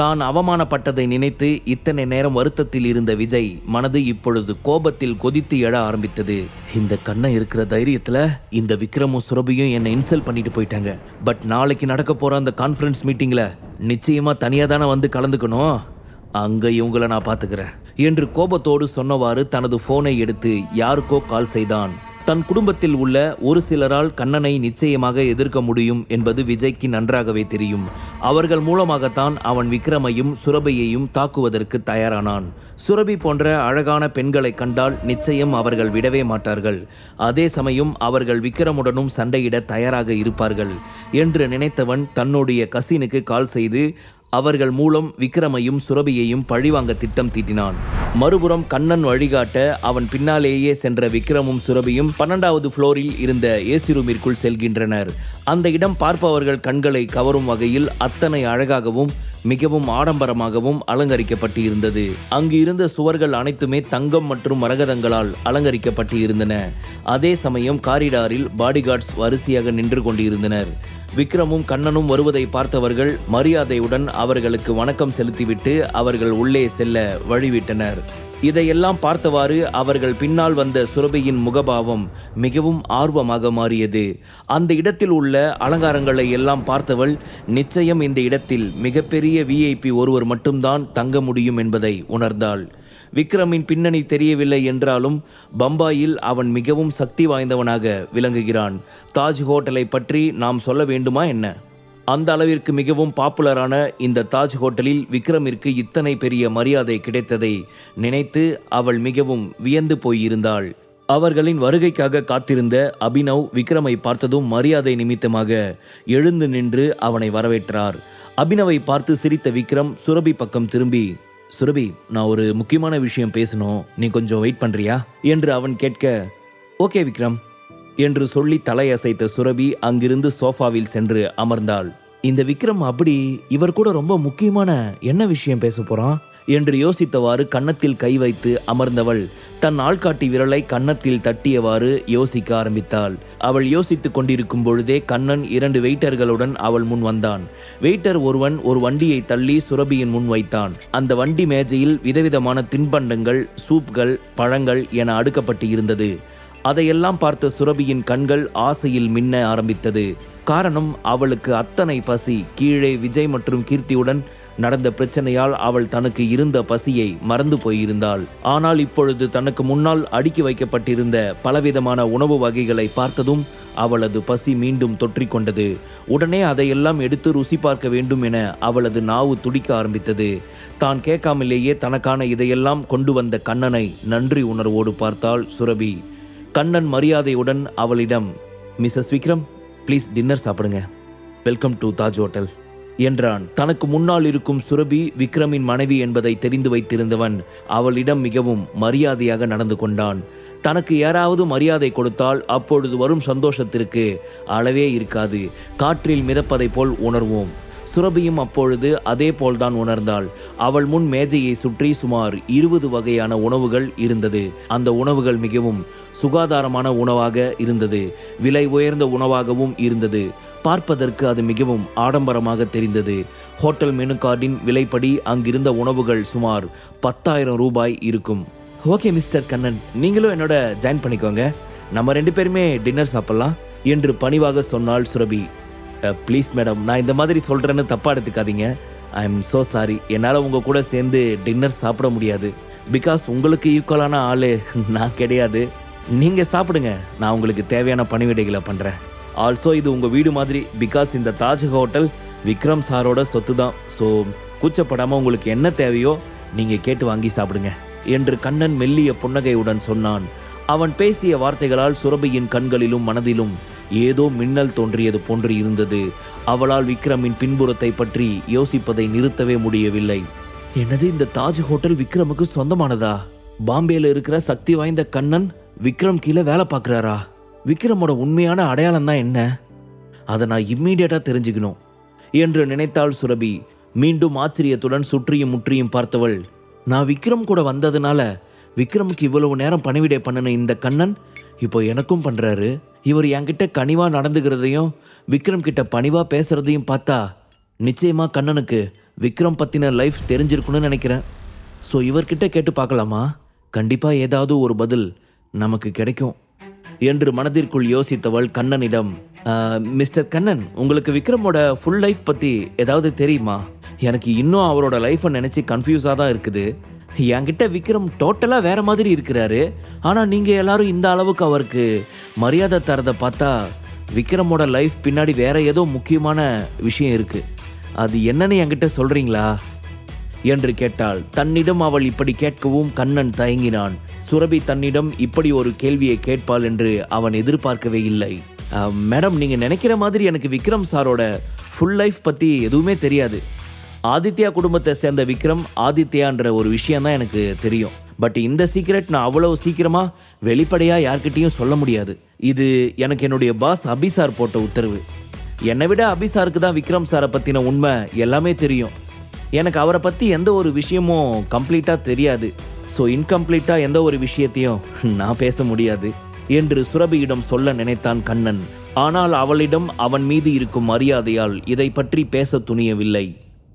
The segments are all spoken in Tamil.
தான் அவமானப்பட்டதை நினைத்து இத்தனை நேரம் வருத்தத்தில் இருந்த விஜய் மனது இப்பொழுது கோபத்தில் கொதித்து எழ ஆரம்பித்தது. இந்த கண்ணை இருக்கிற தைரியத்துல இந்த விக்ரமும் சுரபியும் என்னை இன்சல்ட் பண்ணிட்டு போயிட்டாங்க. பட் நாளைக்கு நடக்க போற அந்த கான்ஃபரன்ஸ் மீட்டிங்ல நிச்சயமா தனியா தானே வந்து கலந்துக்கணும். அங்க இவங்கள நான் பாத்துக்கிறேன் என்று கோபத்தோடு சொன்னவாறு தனது போனை எடுத்து யாருக்கோ கால் செய்தான். தன் குடும்பத்தில் உள்ள ஒரு சிலரால் கண்ணனை நிச்சயமாக எதிர்க்க முடியும் என்பது விஜய்க்கு நன்றாகவே தெரியும். அவர்கள் மூலமாகத்தான் அவன் விக்ரமையும் சுரபியையும் தாக்குவதற்கு தயாரானான். சுரபி போன்ற அழகான பெண்களை கண்டால் நிச்சயம் அவர்கள் விடவே மாட்டார்கள். அதே சமயம் அவர்கள் விக்ரமுடனும் சண்டையிட தயாராக இருப்பார்கள். என்று நினைத்தவன் தன்னுடைய கசினுக்கு கால் செய்து அவர்கள் மூலம் விக்ரமையும் சுரபியையும் பழிவாங்க திட்டம் தீட்டினான். மறுபுறம் கண்ணன் வழிகாட்ட அவன் பின்னாலேயே சென்ற விக்ரமும் சுரபியும் பன்னெண்டாவது ஃப்ளோரில் இருந்த ஏசி ரூமிற்குள் செல்கின்றனர். அந்த இடம் பார்ப்பவர்கள் கண்களை கவரும் வகையில் அத்தனை அழகாகவும் மிகவும் ஆடம்பரமாகவும் அலங்கரிக்கப்பட்டு இருந்தது அங்கு இருந்த சுவர்கள் அனைத்துமே தங்கம் மற்றும் மரகதங்களால் அலங்கரிக்கப்பட்டு இருந்தன அதே சமயம் காரிடாரில் பாடிகார்ட்ஸ் வரிசையாக நின்று கொண்டிருந்தனர். விக்ரமும் கண்ணனும் வருவதை பார்த்தவர்கள் மரியாதையுடன் அவர்களுக்கு வணக்கம் செலுத்திவிட்டு அவர்கள் உள்ளே செல்ல வழிவிட்டனர். இதையெல்லாம் பார்த்தவாறு அவர்கள் பின்னால் வந்த சுரபியின் முகபாவம் மிகவும் ஆர்வமாக மாறியது. அந்த இடத்தில் உள்ள அலங்காரங்களை எல்லாம் பார்த்தவள் நிச்சயம் இந்த இடத்தில் மிகப்பெரிய விஐபி ஒருவர் மட்டும்தான் தங்க முடியும் என்பதை உணர்ந்தாள். விக்ரமின் பின்னணி தெரியவில்லை என்றாலும் பம்பாயில் அவன் மிகவும் சக்தி வாய்ந்தவனாக விளங்குகிறான். தாஜ் ஹோட்டலை பற்றி நாம் சொல்ல வேண்டுமா என்ன? அந்த அளவிற்கு மிகவும் பாப்புலரான இந்த தாஜ் ஹோட்டலில் விக்ரமிற்கு இத்தனை பெரிய மரியாதை கிடைத்ததை நினைத்து அவள் மிகவும் வியந்து போயிருந்தாள். அவர்களின் வருகைக்காக காத்திருந்த அபினவ் விக்ரமை பார்த்ததும் மரியாதை நிமித்தமாக எழுந்து நின்று அவனை வரவேற்றார். அபினவை பார்த்து சிரித்த விக்ரம் சுரபி பக்கம் திரும்பி சுரபி நான் ஒரு முக்கியமான விஷயம் பேசணும். நீ கொஞ்சம் வெயிட் பண்றியா? என்று அவன் கேட்க ஓகே விக்ரம். என்று சொல்லி தலையசைத்த சுரபி அங்கிருந்து சோஃபாவில் சென்று அமர்ந்தாள். இந்த விக்ரம் அப்படி இவர் கூட ரொம்ப முக்கியமான என்ன விஷயம் பேச போறான்? என்று யோசித்தவாறு கன்னத்தில் கை வைத்து அமர்ந்தவள். தன் ஆள்காட்டி விரலை கன்னத்தில் தட்டியவாறு யோசிக்க ஆரம்பித்தாள். அவள் யோசித்துக் கொண்டிருக்கும் பொழுதே கண்ணன் இரண்டு வெயிட்டர்களுடன் அவள் முன் வந்தான். வெயிட்டர் ஒருவன் ஒரு வண்டியை தள்ளி சுரபியின் முன் வைத்தான். அந்த வண்டி மேஜையில் விதவிதமான தின்பண்டங்கள் சூப்கள் பழங்கள் என அடுக்கப்பட்டு இருந்தது. அதையெல்லாம் பார்த்த சுரபியின் கண்கள் ஆசையில் மின்ன ஆரம்பித்தது. காரணம் அவளுக்கு அத்தனை பசி கீழே விஜய் மற்றும் கீர்த்தியுடன் நடந்த பிரச்சனையால் அவள் தனக்கு இருந்த பசியை மறந்து போயிருந்தாள். ஆனால் இப்பொழுது தனக்கு முன்னால் அடுக்கி வைக்கப்பட்டிருந்த பலவிதமான உணவு வகைகளை பார்த்ததும் அவளது பசி மீண்டும் தொற்றிக்கொண்டது உடனே அதையெல்லாம் எடுத்து ருசி பார்க்க வேண்டும் என அவளது நாவு துடிக்க ஆரம்பித்தது. தான் கேட்காமலேயே தனக்கான இதையெல்லாம் கொண்டு வந்த கண்ணனை நன்றி உணர்வோடு பார்த்தாள் சுரபி. கண்ணன் மரியாதையுடன் அவளிடம் மிஸ்ஸஸ் விக்ரம் ப்ளீஸ் டின்னர் சாப்பிடுங்க. வெல்கம் டு தாஜ் ஹோட்டல் என்றான். தனக்கு முன்னால் இருக்கும் சுரபி விக்ரமின் மனைவி என்பதை தெரிந்து வைத்திருந்தவன் அவளிடம் மிகவும் மரியாதையாக நடந்து கொண்டான். தனக்கு யாராவது மரியாதை கொடுத்தால் அப்பொழுது வரும் சந்தோஷத்திற்கு அளவே இருக்காது. காற்றில் மிதப்பதை போல் உணர்வோம். சுரபியும் அப்பொழுது அதே போல்தான் உணர்ந்தாள். அவள் முன் மேஜையை சுற்றி சுமார் இருபது வகையான உணவுகள் இருந்தது. அந்த உணவுகள் மிகவும் சுகாதாரமான உணவாக இருந்தது. விலை உயர்ந்த உணவாகவும் இருந்தது. பார்ப்பதற்கு அது மிகவும் ஆடம்பரமாக தெரிந்தது. ஹோட்டல் மெனு கார்டின் விலைப்படி அங்கிருந்த உணவுகள் சுமார் பத்தாயிரம் ரூபாய் இருக்கும். Okay Mr Kannan. நீங்களும் என்னோட ஜாயின் பண்ணிக்கோங்க. நம்ம ரெண்டு பேருமே டின்னர் சாப்பிடலாம் என்று பணிவாக சொன்னாள் சுரபி. ப்ளீஸ் மேடம் நான் இந்த மாதிரி சொல்கிறேன்னு தப்பாக எடுத்துக்காதீங்க. ஐ எம் ஸோ சாரி என்னால் உங்கள் கூட சேர்ந்து டின்னர் சாப்பிட முடியாது. பிகாஸ் உங்களுக்கு ஈக்குவலான ஆள் நான் கிடையாது. நீங்கள் சாப்பிடுங்க. நான் உங்களுக்கு தேவையான பணிவிடைகளை பண்ணுறேன் ஆல்சோ இது உங்கள் வீடு மாதிரி. பிகாஸ் இந்த தாஜ் ஹோட்டல் விக்ரம் சாரோட சொத்து தான் ஸோ கூச்சப்படாமல் உங்களுக்கு என்ன தேவையோ நீங்கள் கேட்டு வாங்கி சாப்பிடுங்க. என்று கண்ணன் மெல்லிய புன்னகையுடன் சொன்னான். அவன் பேசிய வார்த்தைகளால் சுரபியின் கண்களிலும் மனதிலும் ஏதோ மின்னல் தோன்றியது போன்று இருந்தது. அவளால் விக்ரமின் பின்புறத்தை பற்றி யோசிப்பதை நிறுத்தவே முடியவில்லை. எனது இந்த தாஜ் ஹோட்டல் விக்ரமுக்கு சொந்தமானதா? பாம்பேல இருக்கிற சக்தி வாய்ந்த கண்ணன் விக்ரம் கீழே வேலை பார்க்குறாரா? விக்ரமோட உண்மையான அடையாளம் தான் என்ன? அதை நான் இம்மீடியட்டாக தெரிஞ்சுக்கணும் என்று நினைத்தாள் சுரபி. மீண்டும் ஆச்சரியத்துடன் சுற்றியும் முற்றியும் பார்த்தவள் நான் விக்ரம் கூட வந்ததுனால விக்ரமுக்கு இவ்வளவு நேரம் பணிவிடை பண்ணின இந்த கண்ணன் இப்போ எனக்கும் பண்றாரு. இவர் என்கிட்ட கனிவா நடந்துக்கிறதையும் விக்ரம் கிட்ட பணிவா பேசுறதையும் பார்த்தா நிச்சயமா கண்ணனுக்கு விக்ரம் பத்தின லைஃப் தெரிஞ்சிருக்குன்னு நினைக்கிறேன். ஸோ இவர்கிட்ட கேட்டு பார்க்கலாமா? கண்டிப்பா ஏதாவது ஒரு பதில் நமக்கு கிடைக்கும். என்று மனதிற்குள் யோசித்தவள் கண்ணனிடம் மிஸ்டர் கண்ணன் உங்களுக்கு விக்ரமோட ஃபுல் லைஃப் பத்தி ஏதாவது தெரியுமா? எனக்கு இன்னும் அவரோட லைஃப்பை நினைச்சு கன்ஃபியூஸாக தான் இருக்குது. என்கிட்ட விக்ரம் டோட்டலாக வேற மாதிரி இருக்கிறாரு. ஆனால் நீங்கள் எல்லாரும் இந்த அளவுக்கு அவருக்கு மரியாதை தரதை பார்த்தா விக்ரமோட லைஃப் பின்னாடி வேற ஏதோ முக்கியமான விஷயம் இருக்கு. அது என்னன்னு என்கிட்ட சொல்றீங்களா? என்று கேட்டாள். தன்னிடம் அவள் இப்படி கேட்கவும் கண்ணன் தயங்கினான். சுரபி தன்னிடம் இப்படி ஒரு கேள்வியை கேட்பாள் என்று அவன் எதிர்பார்க்கவே இல்லை. மேடம் நீங்கள் நினைக்கிற மாதிரி எனக்கு விக்ரம் சாரோட ஃபுல் லைஃப் பற்றி எதுவுமே தெரியாது. ஆதித்யா குடும்பத்தை சேர்ந்த விக்ரம் ஆதித்யான்ற ஒரு விஷயம் தான் எனக்கு தெரியும். பட் இந்த சீக்ரெட் நான் அவ்வளவு சீக்கிரமா வெளிப்படையா யார்கிட்டையும் சொல்ல முடியாது. இது எனக்கு என்னுடைய பாஸ் அபிசார் போட்ட உத்தரவு. என்னை விட அபிசாருக்கு தான் விக்ரம் சாரை பத்தின உண்மை எல்லாமே தெரியும். எனக்கு அவரை பத்தி எந்த ஒரு விஷயமும் கம்ப்ளீட்டா தெரியாது. ஸோ இன்கம்ப்ளீட்டா எந்த ஒரு விஷயத்தையும் நான் பேச முடியாது என்று சுரபியிடம் சொல்ல நினைத்தான் கண்ணன். ஆனால் அவளிடம் அவன் மீது இருக்கும் மரியாதையால் இதை பற்றி பேச துணியவில்லை.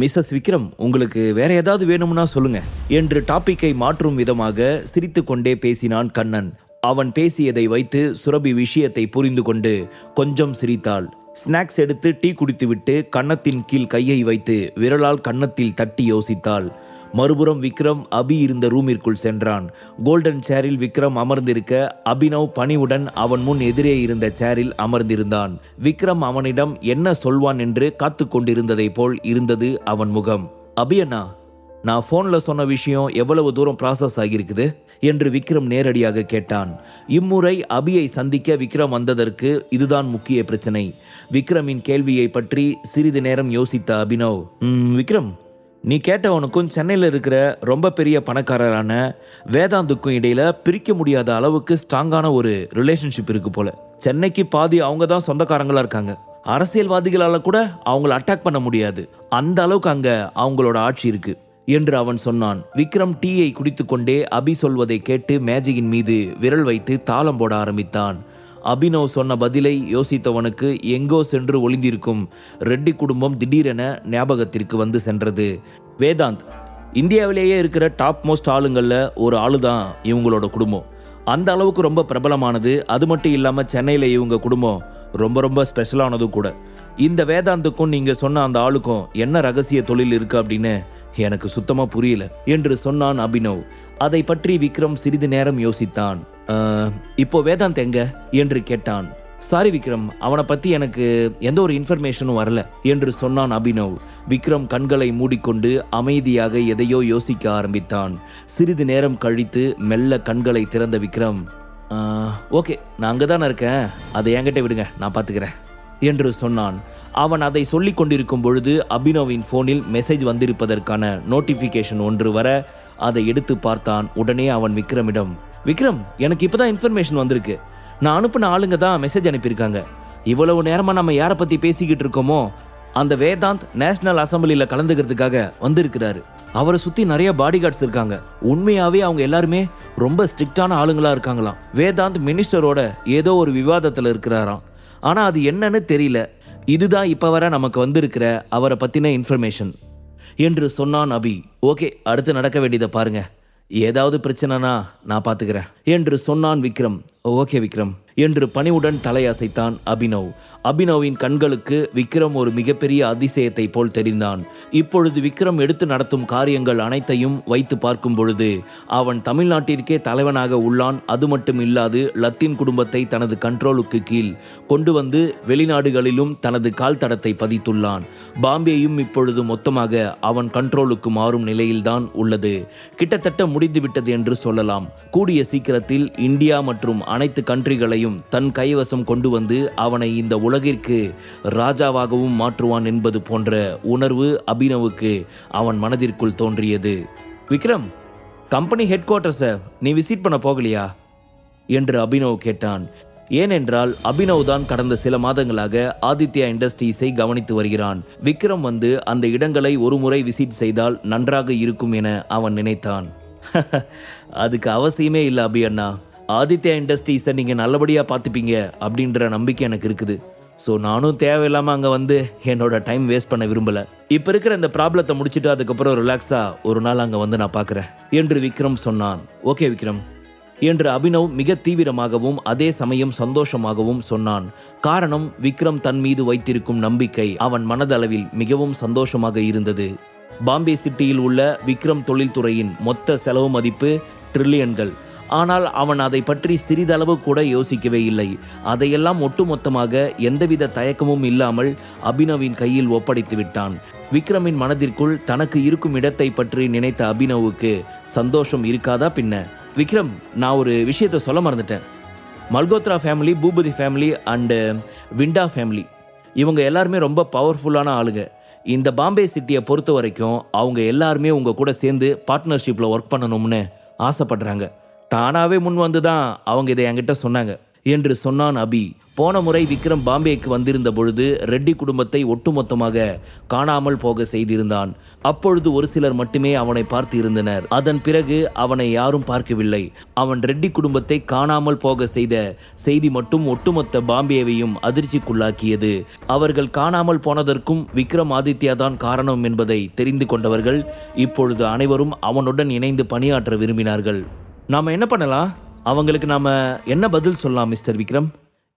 மிஸ்ஸஸ் விக்ரம் உங்களுக்கு வேற ஏதாவது வேணும்னா சொல்லுங்க. என்று டாப்பிக்கை மாற்றும் விதமாக சிரித்துக்கொண்டே பேசினான் கண்ணன். அவன் பேசியதை வைத்து சுரபி விஷயத்தை புரிந்து கொண்டு கொஞ்சம் சிரித்தாள். ஸ்நாக்ஸ் எடுத்து டீ குடித்துவிட்டு கன்னத்தின் கீழ் கையை வைத்து விரலால் கன்னத்தில் தட்டி யோசித்தாள். மறுபுறம் விக்ரம் அபி இருந்த ரூமிற்குள் சென்றான். கோல்டன் சேரில் விக்ரம் அமர்ந்திருக்க அபினவ் பணிவுடன் அவன் முன் எதிரே இருந்த சேரில் அமர்ந்திருந்தான். விக்ரம் அவனிடம் என்ன சொல்வான் என்று காத்து கொண்டிருந்ததைப் போல் இருந்தது அவன் முகம். அபியண்ணா நான் ஃபோனில் சொன்ன விஷயம் எவ்வளவு தூரம் ப்ராசஸ் ஆகியிருக்குது? என்று விக்ரம் நேரடியாக கேட்டான். இம்முறை அபியை சந்திக்க விக்ரம் வந்ததற்கு இதுதான் முக்கிய பிரச்சனை. விக்ரமின் கேள்வியை பற்றி சிறிது நேரம் யோசித்த அபினவ் "ம், விக்ரம் நீ கேட்டவனுக்கும் சென்னையில் இருக்கிற ரொம்ப பெரிய பணக்காரரான வேதாந்துக்கும் இடையில பிரிக்க முடியாத அளவுக்கு ஸ்ட்ராங்கான ஒரு ரிலேஷன்ஷிப் இருக்கு போல. சென்னைக்கு பாதி அவங்க தான் சொந்தக்காரங்களா இருக்காங்க. அரசியல்வாதிகளால கூட அவங்கள அட்டாக் பண்ண முடியாது. அந்த அளவுக்கு அங்க அவங்களோட ஆட்சி இருக்கு. என்று அவன் சொன்னான். விக்ரம் டீயை குடித்துக்கொண்டே அபி சொல்வதை கேட்டு மேஜையின் மீது விரல் வைத்து தாளம் போட ஆரம்பித்தான். அபினவ் சொன்ன பதிலை யோசித்தவனுக்கு எங்கோ சென்று ஒளிந்திருக்கும் ரெட்டி குடும்பம் திடீரென ஞாபகத்திற்கு வந்து சென்றது. வேதாந்த் இந்தியாவிலேயே இருக்கிற டாப் மோஸ்ட் ஆளுங்களில் ஒரு ஆளு தான் இவங்களோட குடும்பம். அந்த அளவுக்கு ரொம்ப பிரபலமானது அது மட்டும் இல்லாமல் சென்னையில் இவங்க குடும்பம் ரொம்ப ரொம்ப ஸ்பெஷலானதும் கூட. இந்த வேதாந்துக்கும் நீங்கள் சொன்ன அந்த ஆளுக்கும் என்ன ரகசிய தொழில் இருக்குது அப்படின்னு எனக்கு சுத்தமா புரியல என்று சொன்னான் அபினவ். அதை பற்றி விக்ரம் சிறிது நேரம் யோசித்தான். இப்போ வேதாந்த் எங்க? என்று கேட்டான். சாரி விக்ரம் அவனை பத்தி எனக்கு எந்த ஒரு இன்ஃபர்மேஷனும் வரல என்று சொன்னான் அபினவ். விக்ரம் கண்களை மூடிக்கொண்டு அமைதியாக எதையோ யோசிக்க ஆரம்பித்தான். சிறிது நேரம் கழித்து மெல்ல கண்களை திறந்த விக்ரம் ஓகே நான் அங்கே தானே இருக்கேன். அதை என்கிட்ட விடுங்க நான் பார்த்துக்கிறேன் என்று சொன்னான். அவன் அதை சொல்லிக் கொண்டிருக்கும் பொழுது அபினவின் போனில் மெசேஜ் வந்திருப்பதற்கான நோட்டிஃபிகேஷன் ஒன்று வர அதை எடுத்து பார்த்தான். உடனே அவன் விக்ரமிடம் விக்ரம் எனக்கு இப்போதான் இன்ஃபர்மேஷன் வந்திருக்கு. நான் அனுப்பின ஆளுங்க தான் மெசேஜ் அனுப்பியிருக்காங்க. இவ்வளவு நேரமாக நம்ம யாரை பற்றி பேசிக்கிட்டு இருக்கோமோ அந்த வேதாந்த் நேஷனல் அசம்பிளியில் கலந்துக்கிறதுக்காக வந்திருக்கிறாரு. அவரை சுத்தி நிறைய பாடி கார்ட்ஸ் இருக்காங்க. உண்மையாவே அவங்க எல்லாருமே ரொம்ப ஸ்ட்ரிக்டான ஆளுங்களா இருக்காங்களாம். வேதாந்த் மினிஸ்டரோட ஏதோ ஒரு விவாதத்தில் இருக்கிறாராம். ஆனால் அது என்னன்னு தெரியல. இதுதான் இப்போ வர நமக்கு வந்திருக்கிற அவரை பற்றின இன்ஃபர்மேஷன் என்று சொன்னான் அபி ஓகே அடுத்து நடக்க வேண்டியதை பாருங்க. ஏதாவது பிரச்சனைனா நான் பார்த்துக்கிறேன் என்று சொன்னான் விக்ரம். ஓகே விக்ரம். என்று பணிவுடன் தலையசைத்தான் அபினவ். அபினவின் கண்களுக்கு விக்ரம் ஒரு மிகப்பெரிய அதிசயத்தை போல் தெரிந்தான். இப்பொழுது விக்ரம் எடுத்து நடத்தும் காரியங்கள் அனைத்தையும் வைத்து பார்க்கும் பொழுது அவன் தமிழ்நாட்டிற்கே தலைவனாக உள்ளான். அது மட்டும் இல்லாது லத்தீன் குடும்பத்தை தனது கண்ட்ரோலுக்கு கீழ் கொண்டு வந்து வெளிநாடுகளிலும் தனது கால் தடத்தை பதித்துள்ளான். பாம்பேயும் இப்பொழுது மொத்தமாக அவன் கண்ட்ரோலுக்கு மாறும் நிலையில்தான் உள்ளது. கிட்டத்தட்ட முடிந்துவிட்டது என்று சொல்லலாம். கூடிய சீக்கிரத்தில் இந்தியா மற்றும் அனைத்து கண்ட்ரிகளையும் தன் கைவசம் கொண்டு வந்து அவனை இந்த உலகிற்கு ராஜாவாகவும் மாற்றுவான் என்பது போன்ற உணர்வு அபினவுக்கு அவன் மனதிற்குள் தோன்றியது. விக்ரம் கம்பெனி ஹெட் குவார்ட்டர்ஸை நீ விசிட் பண்ண போகலையா? என்று அபினவ் கேட்டான். ஏனென்றால் அபினவ் தான் கடந்த சில மாதங்களாக ஆதித்யா இண்டஸ்ட்ரீஸை கவனித்து வருகிறான். விக்ரம் வந்து அந்த இடங்களை ஒருமுறை விசிட் செய்தால் நன்றாக இருக்கும் என அவன் நினைத்தான். அதுக்கு அவசியமே இல்லை அபி அண்ணா. ஆதித்யா இண்டஸ்ட்ரீஸை நீங்கள் நல்லபடியாக பார்த்துப்பீங்க அப்படின்ற நம்பிக்கை எனக்கு இருக்குது. ஸோ நானும் தேவையில்லாமல் அங்கே வந்து என்னோட டைம் வேஸ்ட் பண்ண விரும்பலை. இப்போ இருக்கிற இந்த ப்ராப்ளத்தை முடிச்சுட்டு அதுக்கப்புறம் ரிலாக்ஸாக ஒரு நாள் அங்கே வந்து நான் பார்க்குறேன் என்று விக்ரம் சொன்னான். ஓகே விக்ரம். என்று அபினவ் மிக தீவிரமாகவும் அதே சமயம் சந்தோஷமாகவும் சொன்னான். காரணம் விக்ரம் தன் மீது வைத்திருக்கும் நம்பிக்கை அவன் மனதளவில் மிகவும் சந்தோஷமாக இருந்தது. பாம்பே சிட்டியில் உள்ள விக்ரம் தொழில்துறையின் மொத்த செலவு மதிப்பு ட்ரில்லியன்கள் ஆனால் அவன் அதை பற்றி சிறிதளவு கூட யோசிக்கவே இல்லை. அதையெல்லாம் ஒட்டுமொத்தமாக எந்தவித தயக்கமும் இல்லாமல் அபினவின் கையில் ஒப்படைத்து விட்டான். விக்ரமின் மனதிற்குள் தனக்கு இருக்கும் இடத்தை பற்றி நினைத்த அபினவுக்கு சந்தோஷம் இருக்காதா பின்ன? விக்ரம் நான் ஒரு விஷயத்த சொல்ல மறந்துட்டேன். Malhotra family Bhupathi family and Vinda family இவங்க எல்லாருமே ரொம்ப பவர்ஃபுல்லான ஆளுங்க. இந்த பாம்பே சிட்டியை பொறுத்த வரைக்கும் அவங்க எல்லாருமே உங்கள் கூட சேர்ந்து பார்ட்னர்ஷிப்பில் ஒர்க் பண்ணணும்னு ஆசைப்படுறாங்க. தானாவே முன் வந்து தான் அவங்க இதை என்கிட்ட சொன்னாங்க. என்று சொன்னான் அபி. போன முறை விக்ரம் பாம்பேக்கு வந்திருந்த பொழுது ரெட்டி குடும்பத்தை ஒட்டுமொத்தமாக காணாமல் போக செய்திருந்தான். அப்பொழுது ஒரு சிலர் மட்டுமே அவனை பார்த்து இருந்தனர். அதன் பிறகு அவனை யாரும் பார்க்கவில்லை. அவன் ரெட்டி குடும்பத்தை காணாமல் போக செய்த செய்தி மட்டும் ஒட்டுமொத்த பாம்பேவையும் அதிர்ச்சிக்குள்ளாக்கியது. அவர்கள் காணாமல் போனதற்கும் விக்ரம் ஆதித்யா தான் காரணம் என்பதை தெரிந்து கொண்டவர்கள் இப்பொழுது அனைவரும் அவனுடன் இணைந்து பணியாற்ற விரும்பினார்கள். நாம் என்ன பண்ணலாம்? அவங்களுக்கு நாம் என்ன பதில் சொல்லலாம் மிஸ்டர் விக்ரம்?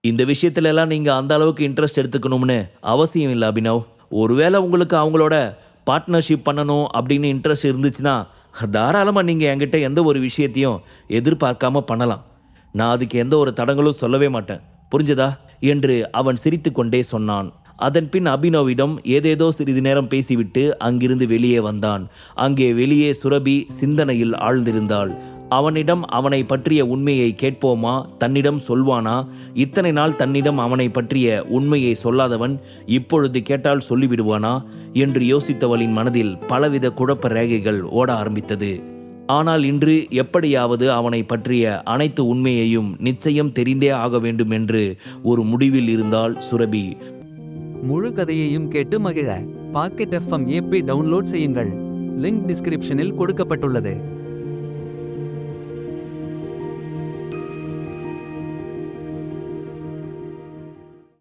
இந்த விஷயத்துல எல்லாம் அந்த அளவுக்கு இன்ட்ரெஸ்ட் எடுத்துக்கணும்னு அவசியம் இல்லை அபினவ். ஒருவேளை உங்களுக்கு அவங்களோட பார்ட்னர்ஷிப் பண்ணணும் அப்படின்னு இன்ட்ரெஸ்ட் இருந்துச்சுன்னா தாராளமாக நீங்கள் என்கிட்ட எந்த ஒரு விஷயத்தையும் எதிர்பார்க்காம பண்ணலாம். நான் அதுக்கு எந்த ஒரு தடங்களும் சொல்லவே மாட்டேன். புரிஞ்சதா? என்று அவன் சிரித்துக்கொண்டே சொன்னான். அதன் பின் அபினவிடம் ஏதேதோ சிறிது நேரம் பேசிவிட்டு அங்கிருந்து வெளியே வந்தான். அங்கே வெளியே சுரபி சிந்தனையில் ஆழ்ந்திருந்தாள். அவனிடம் அவனை பற்றிய உண்மையை கேட்போமா? தன்னிடம் சொல்வானா? இத்தனை நாள் தன்னிடம் அவனை பற்றிய உண்மையை சொல்லாதவன் இப்பொழுது கேட்டால் சொல்லிவிடுவானா? என்று யோசித்தவளின் மனதில் பலவித குழப்ப ரேகைகள் ஓட ஆரம்பித்தது. ஆனால் இன்று எப்படியாவது அவனை பற்றிய அனைத்து உண்மையையும் நிச்சயம் தெரிந்தே ஆக வேண்டும் என்று ஒரு முடிவில் இருந்தால் சுரபி. முழு கதையையும் கேட்டு மகிழ. பாக்கெட் எஃப்எம் ஏபி டவுன்லோட் செய்யுங்கள். லிங்க் டிஸ்கிரிப்ஷனில் கொடுக்கப்பட்டுள்ளது.